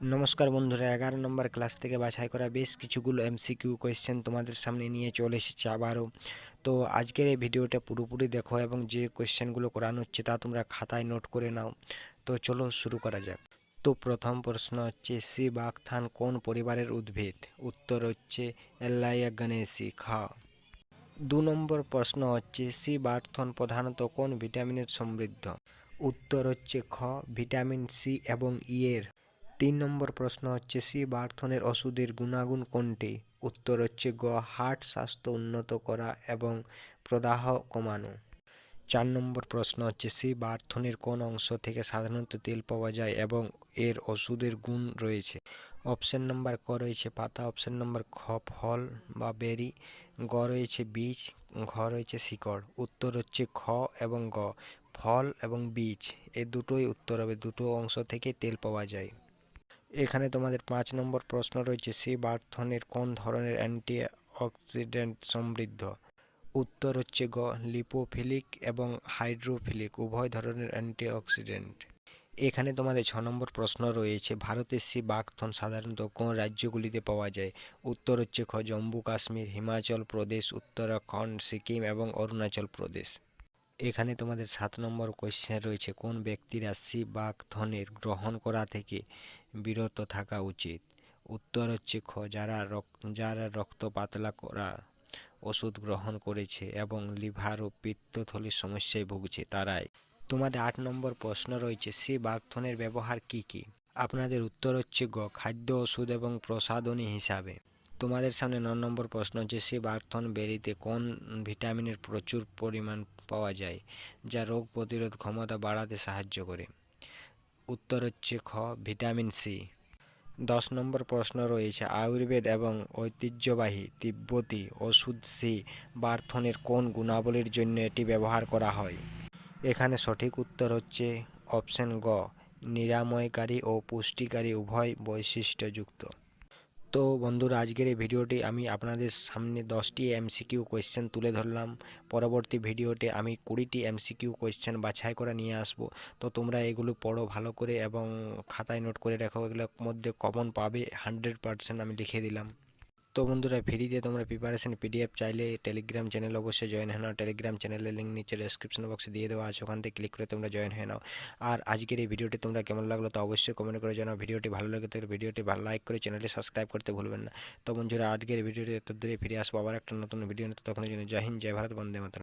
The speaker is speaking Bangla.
নমস্কার বন্ধুরা, এগারো নম্বর ক্লাস থেকে বাছাই করা বেশ কিছুগুলো এমসিকিউ কোয়েশ্চেন তোমাদের সামনে নিয়ে চলে এসেছে আবারও। তো আজকের এই ভিডিওটা পুরোপুরি দেখো এবং যে কোয়েশ্চেনগুলো করানো হচ্ছে তা তোমরা খাতায় নোট করে নাও। তো চলো শুরু করা যাক। তো প্রথম প্রশ্ন হচ্ছে, সি বাগথান কোন পরিবারের উদ্ভিদ? উত্তর হচ্ছে এল্লাইয়া গণেশি খা। দু নম্বর প্রশ্ন হচ্ছে, সি বার্থন প্রধানত কোন ভিটামিনের সমৃদ্ধ? উত্তর হচ্ছে, খ, ভিটামিন সি এবং ই এর। তিন নম্বর প্রশ্ন হচ্ছে, সি বার্থনের ওষুধের গুণাগুণ কোনটি? উত্তর হচ্ছে, গ, হার্ট স্বাস্থ্য উন্নত করা এবং প্রদাহ কমানো। চার নম্বর প্রশ্ন হচ্ছে, সি বার্থনের কোন অংশ থেকে সাধারণত তেল পাওয়া যায় এবং এর ওষুধের গুণ রয়েছে? অপশন নম্বর ক রয়েছে, পাতা। অপশন নম্বর খ, ফল বা বেরি। গ রয়েছে, বীজ। ঘ রয়েছে, শিকড়। উত্তর হচ্ছে খ এবং গ, ফল এবং বীজ। এ দুটোই উত্তর হবে, দুটো অংশ থেকে তেল পাওয়া যায়। এখানে তোমাদের পাঁচ নম্বর প্রশ্ন রয়েছে, সি বার্থনের কোন ধরনের অ্যান্টি অক্সিডেন্ট সমৃদ্ধ? উত্তর হচ্ছে গ, লিপোফিলিক এবং হাইড্রোফিলিক, উভয় ধরনের অ্যান্টিঅক্সিডেন্ট। এখানে তোমাদের ছ নম্বর প্রশ্ন রয়েছে ভারতের সি বাকথন সাধারণত কোন রাজ্যগুলিতে পাওয়া যায়? উত্তর হচ্ছে খ, জম্মু কাশ্মীর, হিমাচল প্রদেশ, উত্তরাখণ্ড, সিকিম এবং অরুণাচল প্রদেশ। এখানে তোমাদের সাত নম্বর কোয়েশ্চেন রয়েছে, কোন ব্যক্তিরা সি বাকথনের গ্রহণ করা থেকে বিরত থাকা উচিত? উত্তর হচ্ছে খ, যারা যারা রক্ত পাতলা করা ওষুধ গ্রহণ করেছে এবং লিভার ও পিত্তথলির সমস্যায় ভুগছে তারাই। তোমাদের আট নম্বর প্রশ্ন রয়েছে, সি ব্যবহার কি কি? আপনাদের উত্তর হচ্ছে গ, খাদ্য, ওষুধ এবং প্রসাধনী হিসাবে। তোমাদের সামনে ন নম্বর প্রশ্ন হচ্ছে, সি বার্থন বেরিতে কোন ভিটামিনের প্রচুর পরিমাণ পাওয়া যায় যা রোগ প্রতিরোধ ক্ষমতা বাড়াতে সাহায্য করে? উত্তর হচ্ছে খ, ভিটামিন সি। দশ নম্বর প্রশ্ন রয়েছে, আয়ুর্বেদ এবং ঐতিহ্যবাহী তিব্বতী ওষুধ সি বার্থনের কোন গুণাবলীর জন্য এটি ব্যবহার করা হয়? এখানে সঠিক উত্তর হচ্ছে অপশন গ, নিরাময়কারী ও পুষ্টিকারী উভয় বৈশিষ্ট্যযুক্ত। তো বন্ধুরা, আজকের এই ভিডিওটি আমি আপনাদের সামনে দশটি এমসিকিউ কোয়েশ্চেন তুলে ধরলাম। পরবর্তী ভিডিওতে আমি কুড়িটি এমসিকিউ কোয়েশ্চেন বাছাই করে নিয়ে আসব। তো তোমরা এগুলো পড়ো ভালো করে এবং খাতায় নোট করে রাখো, এগুলোর মধ্যে কমন পাবে হান্ড্রেড পারসেন্ট আমি লিখে দিলাম। তো বন্ধুরা ফ্রিতে তোমরা প্রিপারেশন পিডিএফ চাইলে টেলিগ্রাম চ্যানেল অবশ্যই জয়েন হয়ে নাও। টেলিগ্রাম চ্যানেলের লিঙ্ক নিচে ডেসক্রিপশন বক্সে দিয়ে দেওয়া আছে। ওখান থেকে ক্লিক করে তোমরা জয়েন হয়ে নাও। আর আজকের এই ভিডিওটি তোমরা কেমন লাগল তো অবশ্যই কমেন্ট করে জানাও। ভিডিওটি ভালো লাগে তাহলে ভিডিওটি ভালো লাইক করে চ্যানেলটি সাবস্ক্রাইব করতে ভুলবেন না। তো বন্ধুরা আজকের ভিডিওটি এত দূরে ফিরে আসব। আবার একটা নতুন ভিডিও নিতে তখন জন্য জয় হিন্দ, জয় ভারত, বন্দে মাতরম।